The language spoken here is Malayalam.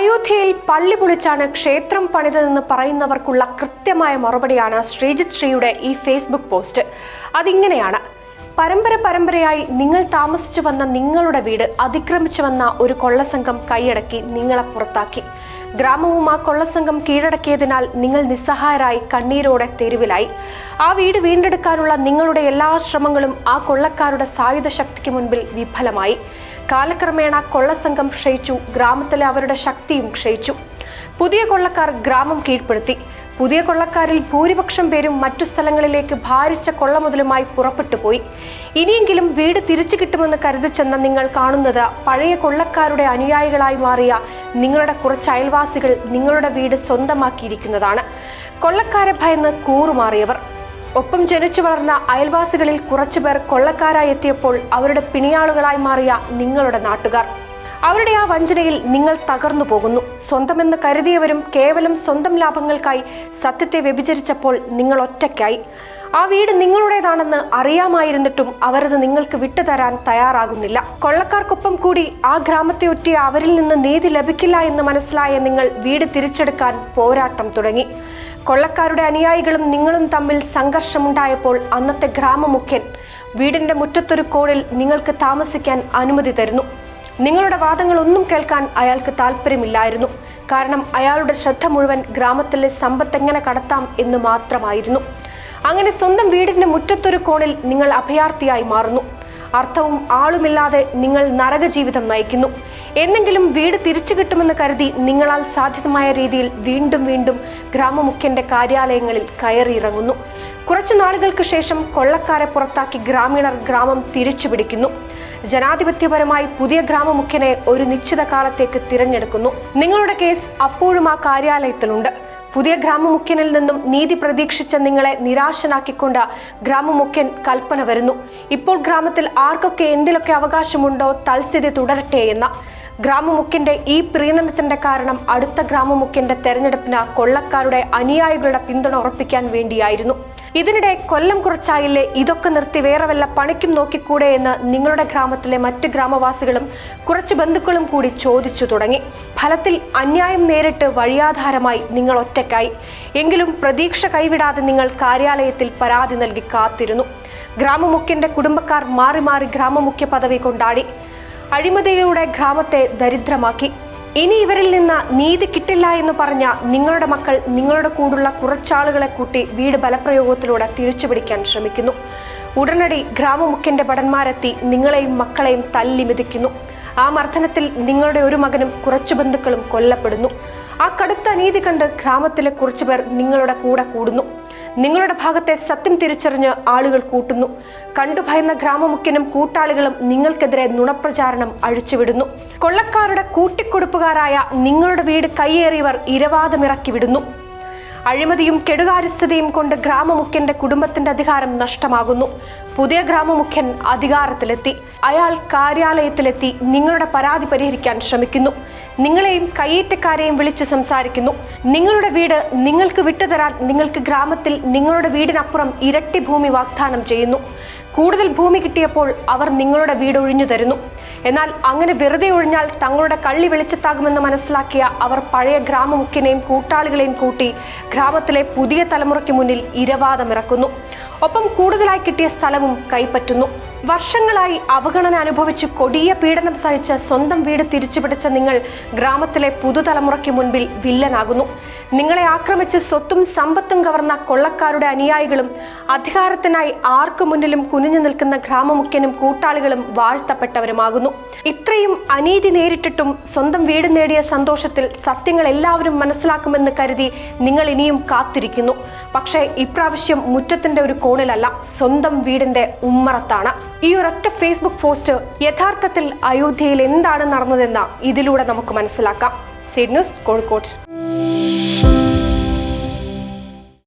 അയോധ്യയിൽ പള്ളി പൊളിച്ചാണ് ക്ഷേത്രം പണിതതെന്ന് പറയുന്നവർക്കുള്ള കൃത്യമായ മറുപടിയാണ് ശ്രീജിത് ശ്രീയുടെ ഈ ഫേസ്ബുക്ക് പോസ്റ്റ്. അതിങ്ങനെയാണ്. പരമ്പര പരമ്പരയായി നിങ്ങൾ താമസിച്ചു വന്ന നിങ്ങളുടെ വീട് അതിക്രമിച്ചു വന്ന ഒരു കൊള്ളസംഘം കൈയടക്കി നിങ്ങളെ പുറത്താക്കി. ഗ്രാമവും ആ കൊള്ളസംഘം കീഴടക്കിയതിനാൽ നിങ്ങൾ നിസ്സഹായരായി കണ്ണീരോടെ തെരുവിലായി. ആ വീട് വീണ്ടെടുക്കാനുള്ള നിങ്ങളുടെ എല്ലാ ശ്രമങ്ങളും ആ കൊള്ളക്കാരുടെ സായുധ ശക്തിക്ക് മുൻപിൽ വിഫലമായി. കാലക്രമേണ കൊള്ളസംഘം ക്ഷയിച്ചു ഗ്രാമത്തിലെ അവരുടെ ശക്തിയും ക്ഷയിച്ചു. പുതിയ കൊള്ളക്കാർ ഗ്രാമം കീഴ്പ്പെടുത്തി. പുതിയ കൊള്ളക്കാരിൽ ഭൂരിപക്ഷം പേരും മറ്റു സ്ഥലങ്ങളിലേക്ക് ഭാരിച്ച കൊള്ള കൊള്ളമുതലുമായി പുറപ്പെട്ടു പോയി. ഇനിയെങ്കിലും വീട് തിരിച്ചു കിട്ടുമെന്ന് കരുതി ചെന്ന നിങ്ങൾ കാണുന്നത് പഴയ കൊള്ളക്കാരുടെ അനുയായികളായി മാറിയ നിങ്ങളുടെ കുറച്ച് അയൽവാസികൾ നിങ്ങളുടെ വീട് സ്വന്തമാക്കിയിരിക്കുന്നതാണ്. കൊള്ളക്കാരെ ഭയന്ന് കൂറുമാറിയവർ. ഒപ്പം ജനിച്ചു വളർന്ന അയൽവാസികളിൽ കുറച്ചുപേർ കൊള്ളക്കാരായി എത്തിയപ്പോൾ അവരുടെ പിണിയാളുകളായി മാറിയ നിങ്ങളുടെ നാട്ടുകാർ. അവരുടെ ആ വഞ്ചനയിൽ നിങ്ങൾ തകർന്നു പോകുന്നു. സ്വന്തമെന്ന് കരുതിയവരും കേവലം സ്വന്തം ലാഭങ്ങൾക്കായി സത്യത്തെ വ്യഭിചരിച്ചപ്പോൾ നിങ്ങൾ ഒറ്റയ്ക്കായി. ആ വീട് നിങ്ങളുടേതാണെന്ന് അറിയാമായിരുന്നിട്ടും അവരത് നിങ്ങൾക്ക് വിട്ടുതരാൻ തയ്യാറാകുന്നില്ല. കൊള്ളക്കാർക്കൊപ്പം കൂടി ആ ഗ്രാമത്തെ ഒറ്റിയ അവരിൽ നിന്ന് നീതി ലഭിക്കില്ല എന്ന് മനസ്സിലായ നിങ്ങൾ വീട് തിരിച്ചെടുക്കാൻ പോരാട്ടം തുടങ്ങി. കൊള്ളക്കാരുടെ അനുയായികളും നിങ്ങളും തമ്മിൽ സംഘർഷമുണ്ടായപ്പോൾ അന്നത്തെ ഗ്രാമമുഖ്യൻ വീടിന്റെ മുറ്റത്തൊരു കോണിൽ നിങ്ങൾക്ക് താമസിക്കാൻ അനുമതി തരുന്നു. നിങ്ങളുടെ വാദങ്ങളൊന്നും കേൾക്കാൻ അയാൾക്ക് താല്പര്യമില്ലായിരുന്നു കാരണം അയാളുടെ ശ്രദ്ധ മുഴുവൻ ഗ്രാമത്തിലെ സമ്പത്ത് എങ്ങനെ കടത്താം എന്ന് മാത്രമായിരുന്നു. അങ്ങനെ സ്വന്തം വീടിന്റെ മുറ്റത്തൊരു കോണിൽ നിങ്ങൾ അഭയാർത്ഥിയായി മാറുന്നു. അർത്ഥവും ആളുമില്ലാതെ നിങ്ങൾ നരക ജീവിതം നയിക്കുന്നു. എന്നെങ്കിലും വീട് തിരിച്ചു കിട്ടുമെന്ന് കരുതി നിങ്ങളാൽ സാധ്യതമായ രീതിയിൽ വീണ്ടും വീണ്ടും ഗ്രാമമുഖ്യന്റെ കാര്യാലയങ്ങളിൽ കയറിയിറങ്ങുന്നു. കുറച്ചു നാളുകൾക്ക് ശേഷം കൊള്ളക്കാരെ പുറത്താക്കി ഗ്രാമീണർ ഗ്രാമം തിരിച്ചു പിടിക്കുന്നു ജനാധിപത്യപരമായി പുതിയ ഗ്രാമമുഖ്യനെ ഒരു നിശ്ചിത കാലത്തേക്ക് തിരഞ്ഞെടുക്കുന്നു. നിങ്ങളുടെ കേസ് അപ്പോഴും ആ കാര്യാലയത്തിലുണ്ട്. പുതിയ ഗ്രാമമുഖ്യനിൽ നിന്നും നീതി പ്രതീക്ഷിച്ച നിങ്ങളെ നിരാശനാക്കിക്കൊണ്ട് ഗ്രാമമുഖ്യൻ കൽപ്പന വരുന്നു. ഇപ്പോൾ ഗ്രാമത്തിൽ ആർക്കൊക്കെ എന്തിലൊക്കെ അവകാശമുണ്ടോ തൽസ്ഥിതി തുടരട്ടെ എന്ന. ഗ്രാമമുഖ്യന്റെ ഈ പ്രീണനത്തിന്റെ കാരണം അടുത്ത ഗ്രാമമുഖ്യന്റെ തെരഞ്ഞെടുപ്പിന് കൊള്ളക്കാരുടെ അനുയായികളുടെ പിന്തുണ ഉറപ്പിക്കാൻ വേണ്ടിയായിരുന്നു. ഇതിനിടെ കൊല്ലം കുറച്ചായില്ലേ? ഇതൊക്കെ നിർത്തി വേറെ വല്ല പണിക്കും നോക്കിക്കൂടെ എന്ന് നിങ്ങളുടെ ഗ്രാമത്തിലെ മറ്റ് ഗ്രാമവാസികളും കുറച്ച് ബന്ധുക്കളും കൂടി ചോദിച്ചു തുടങ്ങി. ഫലത്തിൽ അന്യായം നേരിട്ട് വഴിയാധാരമായി നിങ്ങൾ ഒറ്റയ്ക്കായി. എങ്കിലും പ്രതീക്ഷ കൈവിടാതെ നിങ്ങൾ കാര്യാലയത്തിൽ പരാതി നൽകി കാത്തിരുന്നു. ഗ്രാമമുഖ്യന്റെ കുടുംബക്കാർ മാറി മാറി ഗ്രാമമുഖ്യ പദവി കൊണ്ടാടി. അഴിമതിയിലൂടെ ഗ്രാമത്തെ ദരിദ്രമാക്കി. ഇനി ഇവരിൽ നിന്ന് നീതി കിട്ടില്ല എന്ന് പറഞ്ഞ നിങ്ങളുടെ മക്കൾ നിങ്ങളുടെ കൂടുള്ള കുറച്ചാളുകളെ കൂട്ടി വീട് ബലപ്രയോഗത്തിലൂടെ തിരിച്ചുപിടിക്കാൻ ശ്രമിക്കുന്നു. ഉടനടി ഗ്രാമമുഖ്യന്റെ ഭടന്മാരെത്തി നിങ്ങളെയും മക്കളെയും തല്ലി മിതിക്കുന്നു. ആ മർദ്ദനത്തിൽ നിങ്ങളുടെ ഒരു മകനും കുറച്ചു ബന്ധുക്കളും കൊല്ലപ്പെടുന്നു. ആ കടുത്ത അനീതി കണ്ട് ഗ്രാമത്തിലെ കുറച്ചുപേർ നിങ്ങളുടെ കൂടെ കൂടുന്നു. നിങ്ങളുടെ ഭാഗത്തെ സത്യം തിരിച്ചറിഞ്ഞ് ആളുകൾ കൂട്ടുന്നു. കണ്ടുഭയന്ന ഗ്രാമമുഖ്യനും കൂട്ടാളികളും നിങ്ങൾക്കെതിരെ നുണപ്രചാരണം അഴിച്ചുവിടുന്നു. കൊള്ളക്കാരുടെ കൂട്ടിക്കൊടുപ്പുകാരായ നിങ്ങളുടെ വീട് കയ്യേറിയവർ ഇരവാദമിറക്കി വിടുന്നു അഴിമതിയും കെടുകാര്യസ്ഥതയും കൊണ്ട് ഗ്രാമമുഖ്യന്റെ കുടുംബത്തിന്റെ അധികാരം നഷ്ടമാകുന്നു. പുതിയ ഗ്രാമമുഖ്യൻ അധികാരത്തിലെത്തി. അയാൾ കാര്യാലയത്തിലെത്തി നിങ്ങളുടെ പരാതി പരിഹരിക്കാൻ ശ്രമിക്കുന്നു. നിങ്ങളെയും കയ്യേറ്റക്കാരെയും വിളിച്ച് സംസാരിക്കുന്നു. നിങ്ങളുടെ വീട് നിങ്ങൾക്ക് വിട്ടുതരാൻ നിങ്ങൾക്ക് ഗ്രാമത്തിൽ നിങ്ങളുടെ വീടിനപ്പുറം ഇരട്ടി ഭൂമി വാഗ്ദാനം ചെയ്യുന്നു. കൂടുതൽ ഭൂമി കിട്ടിയപ്പോൾ അവർ നിങ്ങളുടെ വീട് ഒഴിഞ്ഞു തരുന്നു എന്നാൽ അങ്ങനെ വെറുതെ ഒഴിഞ്ഞാൽ തങ്ങളുടെ കള്ളി വെളിച്ചത്താകുമെന്ന് മനസ്സിലാക്കിയ അവർ പഴയ ഗ്രാമമുഖ്യനെയും കൂട്ടാളികളെയും കൂട്ടി ഗ്രാമത്തിലെ പുതിയ തലമുറയ്ക്ക് മുന്നിൽ ഇരവാദമിറക്കുന്നു. ഒപ്പം കൂടുതലായി കിട്ടിയ സ്ഥലവും കൈപ്പറ്റുന്നു. വർഷങ്ങളായി അവഗണന അനുഭവിച്ച് കൊടിയ പീഡനം സഹിച്ച് സ്വന്തം വീട് തിരിച്ചുപിടിച്ച നിങ്ങൾ ഗ്രാമത്തിലെ പുതുതലമുറയ്ക്ക് മുൻപിൽ വില്ലനാകുന്നു. നിങ്ങളെ ആക്രമിച്ച് സ്വത്തും സമ്പത്തും കവർന്ന കൊള്ളക്കാരുടെ അനുയായികളും അധികാരത്തിനായി ആർക്കു മുന്നിലും കുനിഞ്ഞു നിൽക്കുന്ന ഗ്രാമമുഖ്യനും കൂട്ടാളികളും വാഴ്ത്തപ്പെട്ടവരുമാകുന്നു. ഇത്രയും അനീതി നേരിട്ടിട്ടും സ്വന്തം വീട് നേടിയ സന്തോഷത്തിൽ സത്യങ്ങൾ എല്ലാവരും മനസ്സിലാക്കുമെന്ന് കരുതി നിങ്ങൾ ഇനിയും കാത്തിരിക്കുന്നു. പക്ഷേ ഇപ്രാവശ്യം മുറ്റത്തിന്റെ ഒരു കോണിലല്ല സ്വന്തം വീടിന്റെ ഉമ്മറത്താണ്. ഈ ഒരൊറ്റ ഫേസ്ബുക്ക് പോസ്റ്റ് യഥാർത്ഥത്തിൽ അയോധ്യയിൽ എന്താണ് നടന്നതെന്ന് ഇതിലൂടെ നമുക്ക് മനസ്സിലാക്കാം. സിഡ് ന്യൂസ് കോഴിക്കോട്.